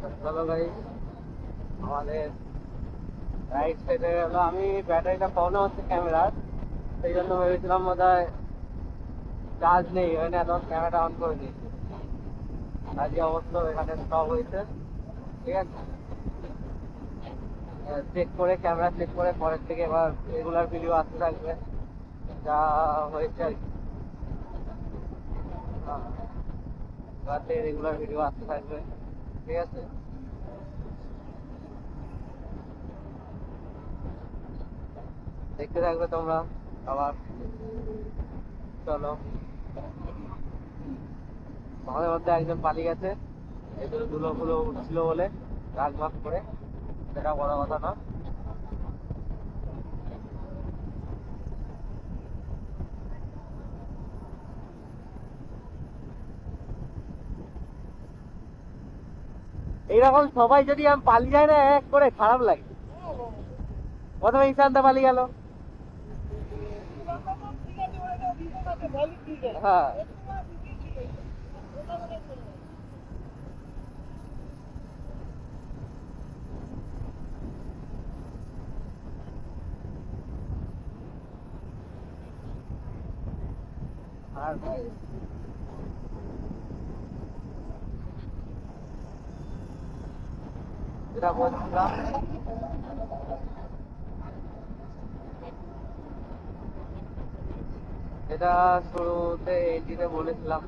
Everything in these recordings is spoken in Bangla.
চলো ভাই। আমাদের রাইট সাইডে গেল। আমি ব্যাটারিটা প্রবলেম সেই জন্য ভেবেছিলাম বোধ চার্জ নেই। ওই না তখন ক্যামেরাটা অন করে দিয়েছি। আজকে অবস্থা এখানে স্টপ হয়েছে। ঠিক আছে? চেক করে ক্যামেরা চেক করে পরের থেকে এবার রেগুলার ভিডিও আসতে থাকবে। যা হয়েছে আর। রেগুলার ভিডিও আসতে থাকবে। ঠিক আছে। দেখতে থাকবে তোমরা, আবার চলো। আমাদের মধ্যে একজন পালিয়ে গেছে এগুলো ধুলো ফুলো উঠছিল বলে রাগ করে, সেটা বড় কথা না এইরকম সবাই যদি আমি পালিয়ে যায় না, এক করে খারাপ লাগে। প্রথমে ঈশানটা পালিয়ে গেল। হ্যাঁ। আর যেটা বলছিলাম। এটা শুরুতে এন্ডিতে বলেছিলাম।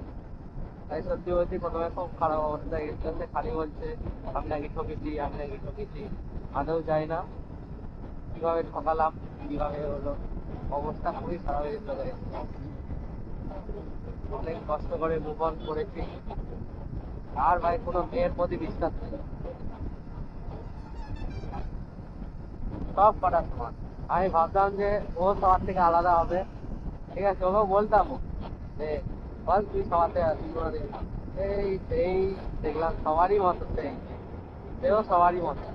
তাই সত্যি বলছি, প্রথমে খুব খারাপ অবস্থা এসে খালি বলছে, আমি নাকি ঠকেছি, আমি নাকি ঠকেছি। আদৌ যাই না। কীভাবে ঠকালাম, কীভাবে হলো? অবস্থা খুবই খারাপ হয়ে চলে অনেক কষ্ট করে মুভ অন করেছি। আর ভাই কোনো মেয়ের প্রতি বিশ্বাস নেই। সব কটা সমান। আমি ভাবতাম যে ও সবার থেকে আলাদা হবে। ঠিক আছে ওকে বলতাম যে, বল তুই সবার থেকে এই সেই দেখলাম সবারই মতো সেই সেও সবারই মতো।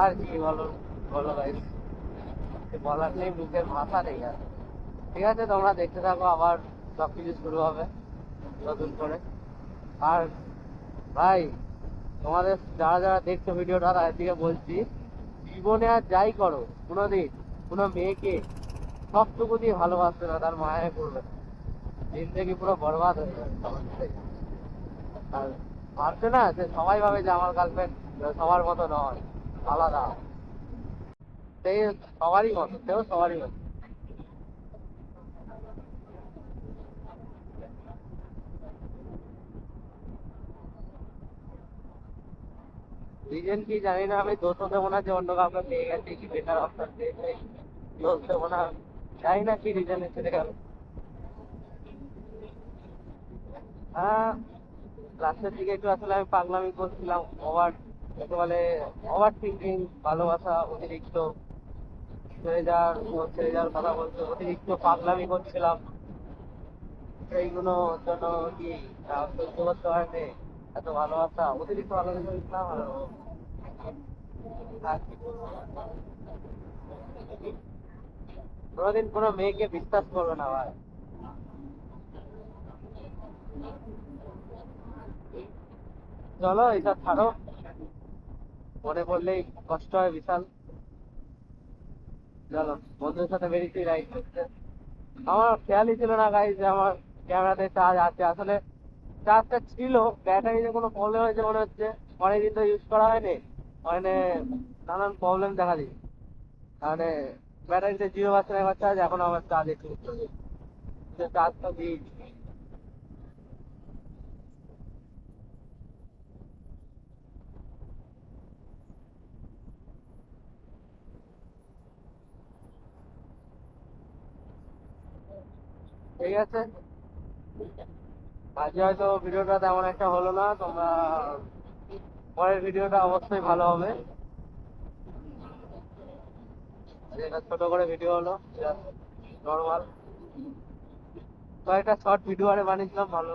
আর কি বলো বলো ভাই বলার নেই মুখের ভাষা নেই আর। ঠিক আছে, তোমরা দেখতে থাকো, আবার সব কিছু শুরু হবে নতুন করে। আর ভাই তোমাদের যারা যারা দেখছ ভিডিওটা, তাদের দিকে বলছি, জীবনে আর যাই করো, কোনোদিন কোনো মেয়েকে সবটুকু দিয়ে ভালোবাসবে না, তার মায়ে করবে। জিন্দগি পুরো বরবাদ হয়ে যাবে। আর ভাবছে না যে সবাই ভাবে যে আমার গার্লফ্রেন্ড সবার মতো নয়, আলাদা সেই সবারই মতো, সেও সবারই মতো রিজন কি জানি না, আমি দোষ দেবো না যে অন্য কাউকে পেয়ে গেছি কি বেটার অপশন পেয়েছে দোষ দেবো না জানি না কি রিজন এসে গেল হ্যাঁ লাস্টের দিকে একটু আসলে আমি পাগলামি করছিলাম ওভার বলে ওভার থিঙ্কিং ভালোবাসা, অতিরিক্ত ছেড়ে যাওয়ার ছেড়ে যাওয়ার কথা বলতে অতিরিক্ত পাগলামি করছিলাম। সেইগুলোর জন্য কি সহ্য করতে এত ভালোবাসা, অতিরিক্ত ভালোবাসা করেছিলাম আর আর কি বলব? কোনোদিন কোনো মেয়েকে বিশ্বাস করবে না ভাই। চলো, এইসব ছাড়ো। মনে পড়লেই কষ্ট হয় বিশাল। চলো, বন্ধুদের সাথে বেরিয়েছি রাইড করতে আমার খেয়ালই ছিল না গাই যে আমার ক্যামেরাতে চার্জ আছে। আসলে চার্জটা ছিল ব্যাটারিতে কোনো প্রবলেম হয়েছে মনে হচ্ছে। অনেকদিন তো ইউজ করা হয়নি। মানে নানান প্রবলেম দেখা দিচ্ছে মানে ব্যাটারিতে জিরো পার্সেন্ট একবার চার্জ এখন আমার চার্জ একটু চার্জটা দিয়েছি। ঠিক আছে? আজকে হয়তো ভিডিওটা তেমন একটা হলো না, তোমরা পরের ভিডিওটা অবশ্যই ভালো হবে। ছোট করে ভিডিও হলো নর্মাল কয়েকটা শর্ট ভিডিও আরে বানিয়েছিলাম, ভালো।